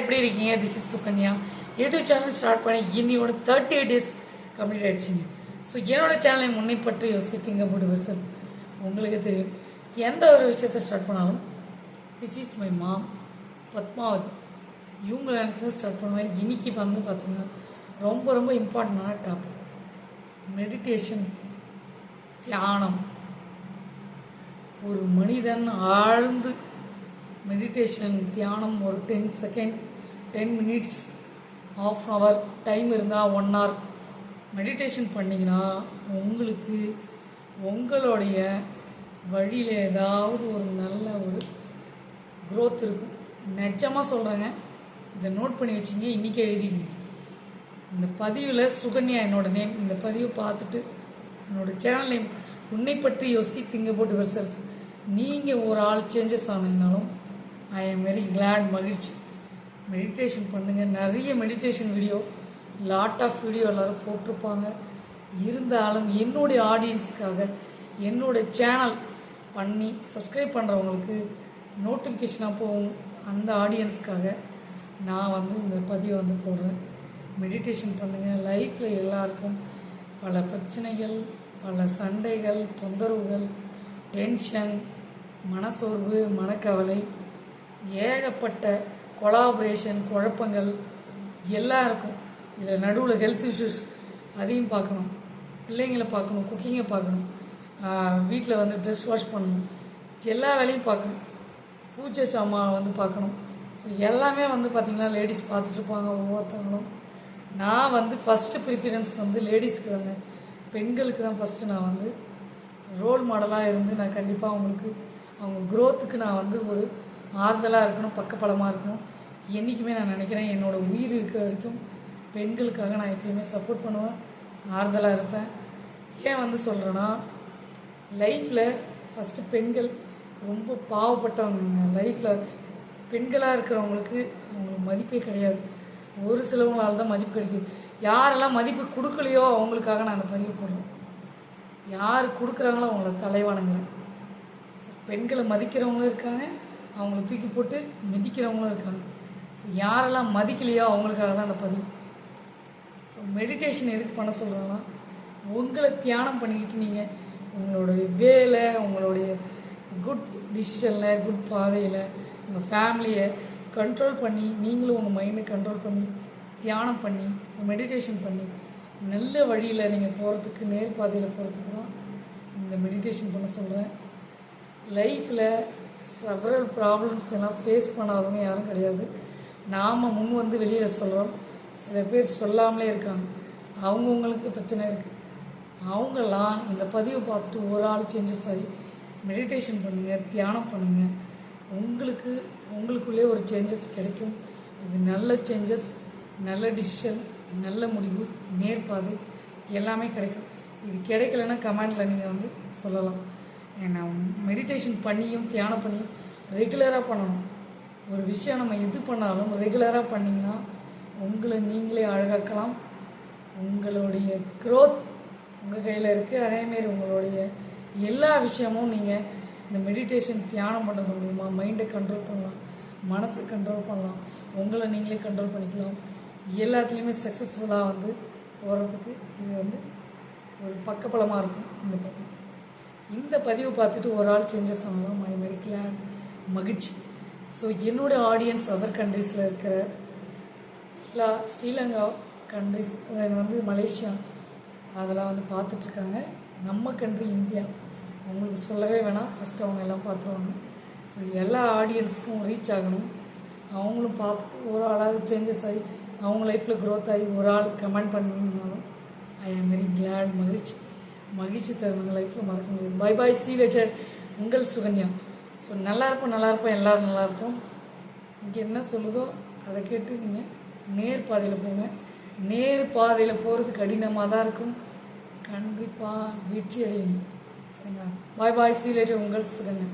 எப்படி இருக்கீங்க? This is Sukanya. YouTube channel start பண்ணி இன்னியோட தேர்ட்டி எயிட் டேஸ் கம்ப்ளீட் ஆயிடுச்சுங்க. ஸோ என்னோட சேனலை முன்னை பற்றி யோசித்திங்க போட்டு வருஷம். உங்களுக்கு தெரியும். எந்த ஒரு விஷயத்தை ஸ்டார்ட் பண்ணாலும் this is my mom Padmavathi. இவங்க நினச்சி ஸ்டார்ட் பண்ணுவேன். இன்னைக்கு வந்து பார்த்தீங்கன்னா ரொம்ப ரொம்ப இம்பார்ட்டண்டான டாபிக் மெடிடேஷன் தியானம். ஒரு மனிதன் ஆழ்ந்து மெடிடேஷன் தியானம் ஒரு ten second ten minutes half hour time இருந்தால் ஒன் ஹவர் மெடிடேஷன் பண்ணிங்கன்னா உங்களுக்கு உங்களுடைய வழியில் ஏதாவது ஒரு நல்ல ஒரு க்ரோத் இருக்கும். நிஜமாக சொல்கிறேங்க இதை நோட் பண்ணி வச்சிங்க இன்றைக்கி எழுதிங்க இந்த பதிவில் சுகன்யா என்னோட நேம் இந்த பதிவை பார்த்துட்டு என்னோட சேனல் நேம் உன்னை பற்றி யோசி திங்க போட்டு வர் செல்ஃப் நீங்கள் ஒரு ஆள் சேஞ்சஸ் ஆனீங்கனாலும் ஐ எம் வெரி கிளாட் மகிழ்ச்சி. மெடிடேஷன் பண்ணுங்கள் நிறைய meditation video lot of video எல்லோரும் போட்டிருப்பாங்க. இருந்தாலும் என்னுடைய ஆடியன்ஸ்க்காக என்னுடைய சேனல் பண்ணி சப்ஸ்கிரைப் பண்ணுறவங்களுக்கு நோட்டிஃபிகேஷனாக போகும். அந்த ஆடியன்ஸ்க்காக நான் வந்து இந்த பதிவை வந்து போடுறேன். மெடிடேஷன் பண்ணுங்கள் லைஃப்பில் எல்லாருக்கும் பல பிரச்சனைகள் பல சண்டைகள் தொந்தரவுகள் டென்ஷன் மனசோர்வு மனக்கவலை ஏகப்பட்ட கொலாபரேஷன் குழப்பங்கள் எல்லாம் இருக்கும். இதில் நடுவில் ஹெல்த் இஷ்யூஸ் அதையும் பார்க்கணும். பிள்ளைங்களை பார்க்கணும் குக்கிங்கை பார்க்கணும். வீட்டில் வந்து ட்ரெஸ் வாஷ் பண்ணணும். எல்லா வேலையும் பார்க்கணும். பூஜை சாமான் வந்து பார்க்கணும். ஸோ எல்லாமே வந்து பார்த்திங்கன்னா லேடிஸ் பார்த்துட்ருப்பாங்க ஒவ்வொருத்தவங்களும். நான் வந்து ஃபஸ்ட்டு ப்ரிஃபரன்ஸ் வந்து லேடிஸ்க்கு தாங்க. பெண்களுக்கு தான் ஃபஸ்ட்டு நான் வந்து ரோல் மாடலாக இருந்து நான் கண்டிப்பாக அவங்களுக்கு அவங்க க்ரோத்துக்கு நான் வந்து ஒரு ஆறுதலாக இருக்கணும் பக்கபலமாக இருக்கணும். என்றைக்குமே நான் நினைக்கிறேன் என்னோடய உயிர் இருக்கிற வரைக்கும் பெண்களுக்காக நான் எப்பயுமே சப்போர்ட் பண்ணுவேன் ஆறுதலாக இருப்பேன். ஏன் வந்து சொல்கிறேன்னா லைஃப்பில் ஃபஸ்ட்டு பெண்கள் ரொம்ப பாவப்பட்டவங்க லைஃப்பில் பெண்களாக இருக்கிறவங்களுக்கு அவங்களுக்கு மதிப்பே கிடையாது. ஒரு சிலவங்களால தான் மதிப்பு கிடைக்குது. யாரெல்லாம் மதிப்பு கொடுக்கலையோ அவங்களுக்காக நான் அந்த பதிவு போடுறேன். யார் கொடுக்குறாங்களோ அவங்கள தலைவானுங்கிறேன் பெண்களை மதிக்கிறவங்களும் இருக்காங்க அவங்கள தூக்கி போட்டு மிதிக்கிறவங்களும் இருக்காங்க. ஸோ யாரெல்லாம் மதிக்கலையோ அவங்களுக்காக தான் அந்த பதிவு. ஸோ மெடிடேஷன் எதுக்கு பண்ண சொல்கிறேன்னா உங்களை தியானம் பண்ணிக்கிட்டு நீங்கள் உங்களுடைய வேலை உங்களுடைய குட் டிசிஷனில் குட் பாதையில் உங்கள் ஃபேமிலியை கண்ட்ரோல் பண்ணி நீங்களும் உங்கள் மைண்டை கண்ட்ரோல் பண்ணி தியானம் பண்ணி மெடிடேஷன் பண்ணி நல்ல வழியில் நீங்கள் போகிறதுக்கு நேர் பாதையில் போகிறதுக்கு தான் இந்த மெடிடேஷன் பண்ண சொல்கிறேன் லைஃப்பில் செவரல் ப்ராப்ளம்ஸ் எல்லாம் ஃபேஸ் பண்ணாதவங்க யாரும் கிடையாது. நாம் முன் வந்து வெளியில் சொல்கிறோம் சில பேர் சொல்லாமலே இருக்காங்க. அவங்கவுங்களுக்கு பிரச்சனை இருக்குது அவங்கெல்லாம் இந்த பதிவை பார்த்துட்டு ஒரு ஆள் சேஞ்சஸ் ஆகி மெடிடேஷன் பண்ணுங்கள் தியானம் பண்ணுங்கள் உங்களுக்கு உங்களுக்குள்ளே ஒரு சேஞ்சஸ் கிடைக்கும். இது நல்ல சேஞ்சஸ் நல்ல டிசிஷன் நல்ல முடிவு நேர்பாதை எல்லாமே கிடைக்கும். இது கிடைக்கலன்னா கமெண்டில் நீங்கள் வந்து சொல்லலாம். ஏன்னா மெடிடேஷன் பண்ணியும் தியானம் பண்ணியும் ரெகுலராக பண்ணணும். ஒரு விஷயம் நம்ம எது பண்ணாலும் ரெகுலராக பண்ணிங்கன்னா உங்களை நீங்களே அழகாக்கலாம். உங்களுடைய க்ரோத் உங்கள் கையில் இருக்குது அதேமாரி உங்களுடைய எல்லா விஷயமும் நீங்கள் இந்த மெடிடேஷன் தியானம் பண்ணுறது மூலிமா மைண்டை கண்ட்ரோல் பண்ணலாம். மனசை கண்ட்ரோல் பண்ணலாம். உங்களை நீங்களே கண்ட்ரோல் பண்ணிக்கலாம். எல்லாத்துலேயுமே சக்ஸஸ்ஃபுல்லாக வந்து போகிறதுக்கு இது வந்து ஒரு பக்கபலமாக இருக்கும் இந்த பதிவு இந்த பதிவு பார்த்துட்டு ஒரு ஆள் சேஞ்சஸ் ஆகலாம் மை வெரி கிளாட் மகிழ்ச்சி. ஸோ என்னோடய ஆடியன்ஸ் அதர் கண்ட்ரீஸில் இருக்கிற எல்லா ஸ்ரீலங்கா கண்ட்ரிஸ் வந்து மலேசியா அதெல்லாம் வந்து பார்த்துட்ருக்காங்க. நம்ம கண்ட்ரி இந்தியா அவங்களுக்கு சொல்லவே வேணாம். ஃபஸ்ட்டு அவங்க எல்லாம் பார்த்துருவாங்க. ஸோ எல்லா ஆடியன்ஸுக்கும் ரீச் ஆகணும். அவங்களும் பார்த்துட்டு ஒரு ஆளாவது சேஞ்சஸ் ஆகி அவங்க லைஃப்பில் க்ரோத் ஆகி ஒரு ஆள் comment பண்ணிங்கனாலும் I am very glad மகிழ்ச்சி. மகிழ்ச்சி தருவாங்க லைஃப்பில் மறக்க முடியாது. பை பாய் சி லேட்டர் உங்கள் சுகன்யா. ஸோ நல்லாயிருக்கும் நல்லாயிருக்கும் எல்லோரும் நல்லாயிருக்கும். இங்கே என்ன சொல்லுதோ அதை கேட்டு நீங்கள் நேர் பாதையில் போங்க. நேர் பாதையில் போகிறது கடினமாக தான் இருக்கும். கண்டிப்பாக வெற்றி அடைவீங்க. சரிங்களா? பாய் பாய் சி லேட்டர் உங்கள் சுகன்யா.